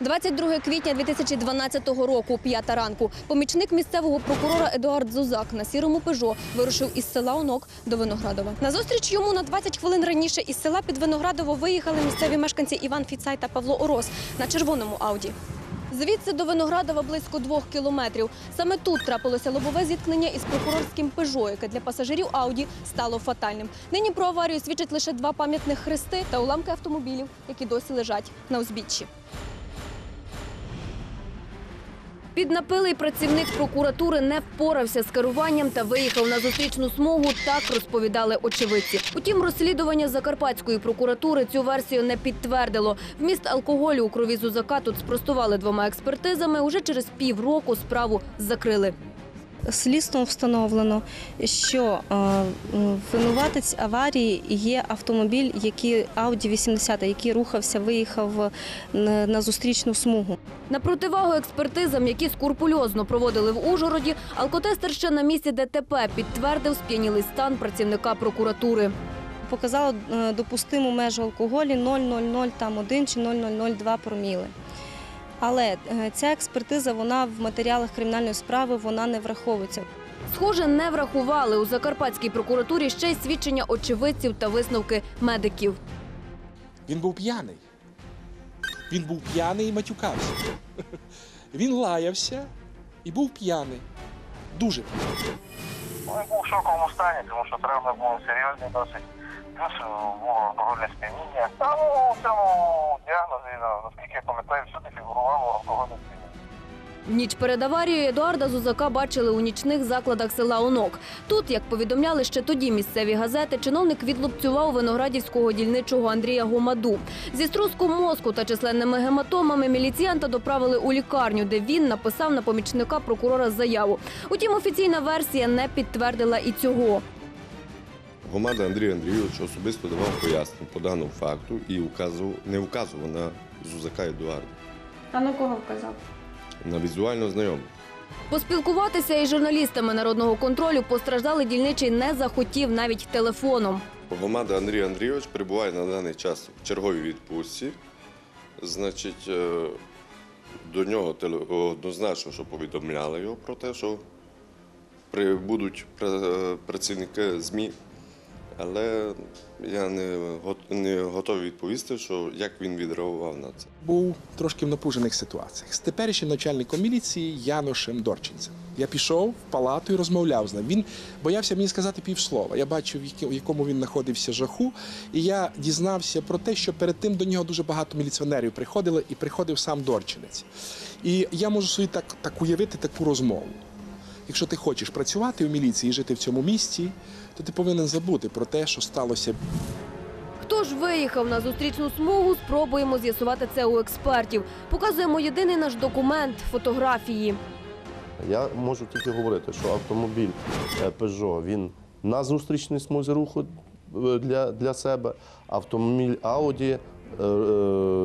22 квітня 2012 року, п'ята ранку. Помічник місцевого прокурора Едуард Зузак на сірому пежо вирушив із села Онок до Виноградова. Назустріч йому на 20 хвилин раніше із села під Виноградово виїхали місцеві мешканці Іван Фіцай та Павло Орос на червоному Ауді. Звідси до Виноградова близько двох кілометрів. Саме тут трапилося лобове зіткнення із прокурорським пежо, яке для пасажирів Ауді стало фатальним. Нині про аварію свідчать лише два пам'ятних хрести та уламки автомобілів, які досі лежать на узбіччі. Піднапилий працівник прокуратури не впорався з керуванням та виїхав на зустрічну смугу. Так розповідали очевидці. Утім, розслідування Закарпатської прокуратури цю версію не підтвердило. Вміст алкоголю у крові Зузака тут спростували двома експертизами. Уже через півроку справу закрили. Слідством встановлено, що е, винуватець аварії є автомобіль, який Audi 80, який рухався, виїхав на, на зустрічну смугу. На противагу експертизам, які скрупульозно проводили в Ужгороді, алкотестер ще на місці ДТП підтвердив сп'янілий стан працівника прокуратури. Показало е, допустиму межу алкоголю 0,00 там 1 чи 0,002 проміли. Але е, ця експертиза вона в матеріалах кримінальної справи вона не враховується. Схоже, не врахували у Закарпатській прокуратурі ще й свідчення очевидців та висновки медиків. Він був п'яний. Він був п'яний і матюкався. Він лаявся і був п'яний. Дуже п'яний. Він був в шоковому стані, тому що травми були серйозні досить. Плюс було алкогольне сп'яніння. Та ну, у цьому діагнозі, наскільки я пам'ятаю, всюди фігурувало алкогольне сп'яніння. Ніч перед аварією Едуарда Зузака бачили у нічних закладах села Онок. Тут, як повідомляли ще тоді місцеві газети, чиновник відлупцював виноградівського дільничого Андрія Гомаду. Зі струском мозку та численними гематомами міліціянта доправили у лікарню, де він написав на помічника прокурора заяву. Утім, офіційна версія не підтвердила і цього. Громада Андрій Андрійович особисто давав пояснення по даному факту і указував, не вказував на Зузака Едуарда, А на кого вказав? на візуально знайомих. Поспілкуватися із журналістами народного контролю постраждалий дільничий не захотів навіть телефоном. Громада Андрій Андрійович перебуває на даний час в черговій відпустці. Значить, е, до нього однозначно, що повідомляли його про те, що прибудуть працівники ЗМІ. Але я не, не готовий відповісти, що як він відреагував на це. Був трошки в напружених ситуаціях. З теперішнім начальником міліції Яношем Дорчинцем. Я пішов в палату і розмовляв з ним. Він боявся мені сказати півслова. Я бачив, в якому він знаходився жаху, і я дізнався про те, що перед тим до нього дуже багато міліціонерів приходили, і приходив сам Дорчинець. І я можу собі так, так уявити таку розмову. Якщо ти хочеш працювати в міліції і жити в цьому місті, то ти повинен забути про те, що сталося Хто ж виїхав на зустрічну смугу, спробуємо з'ясувати це у експертів. Показуємо єдиний наш документ фотографії. Я можу тільки говорити, що автомобіль е, Peugeot, він на зустрічній смузі руху е, для, для себе, автомобіль Audi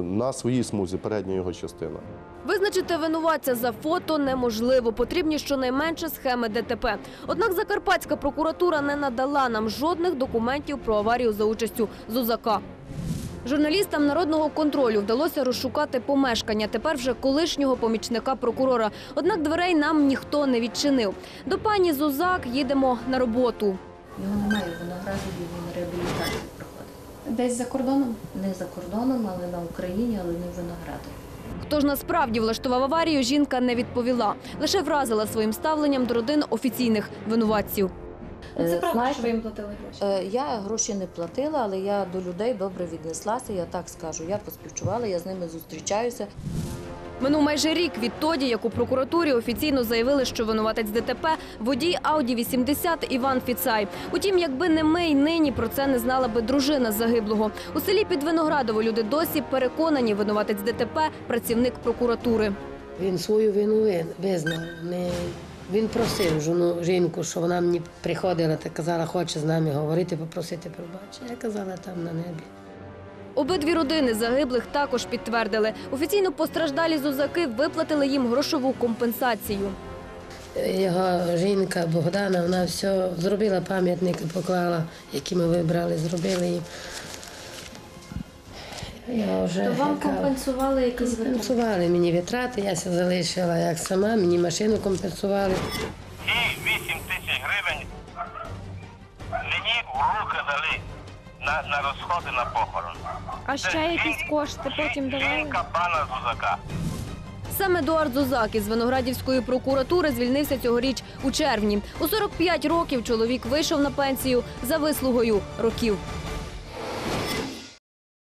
на своїй смузі, передня його частина. Визначити винуватця за фото неможливо. Потрібні щонайменше схеми ДТП. Однак Закарпатська прокуратура не надала нам жодних документів про аварію за участю Зузака. Журналістам народного контролю вдалося розшукати помешкання тепер вже колишнього помічника прокурора. Однак дверей нам ніхто не відчинив. До пані Зузак їдемо на роботу. Його немає в Виноградові, він реабілітацію. Десь за кордоном? Не за кордоном, але на Україні, але не в Виноградові. Хто ж насправді влаштував аварію, жінка не відповіла. Лише вразила своїм ставленням до родин офіційних винуватців. Ну, Це Е, правда, знаєте, що ви їм платили гроші? е, Я гроші не платила, але я до людей добре віднеслася. Я так скажу. Я поспівчувала, я з ними зустрічаюся. Минув майже рік відтоді, як у прокуратурі офіційно заявили, що винуватець ДТП водій Ауді 80 Іван Фіцай. Утім, якби не ми й нині про це не знала би дружина загиблого. У селі під Виноградово люди досі переконані, винуватець ДТП працівник прокуратури. Він свою вину визнав. Він просив жону, жінку, що вона мені приходила та казала, хоче з нами говорити, попросити пробачення. Я казала там на небі. Обидві родини загиблих також підтвердили. Офіційно постраждалі зузаки виплатили їм грошову компенсацію. Його жінка Богдана, вона все зробила пам'ятники, поклала, які ми вибрали, зробили їм. Я вже То вам яка- компенсували якісь витрати? компенсували мені витрати, я ся залишила як сама, мені машину компенсували. Ці 8 тисяч гривень мені в руки дали на, на розходи на похорон. А ще якісь кошти потім давали? Жінка пана Зузака. Сам Едуард Зозак із Виноградівської прокуратури звільнився цьогоріч у червні. У 45 років чоловік вийшов на пенсію за вислугою років.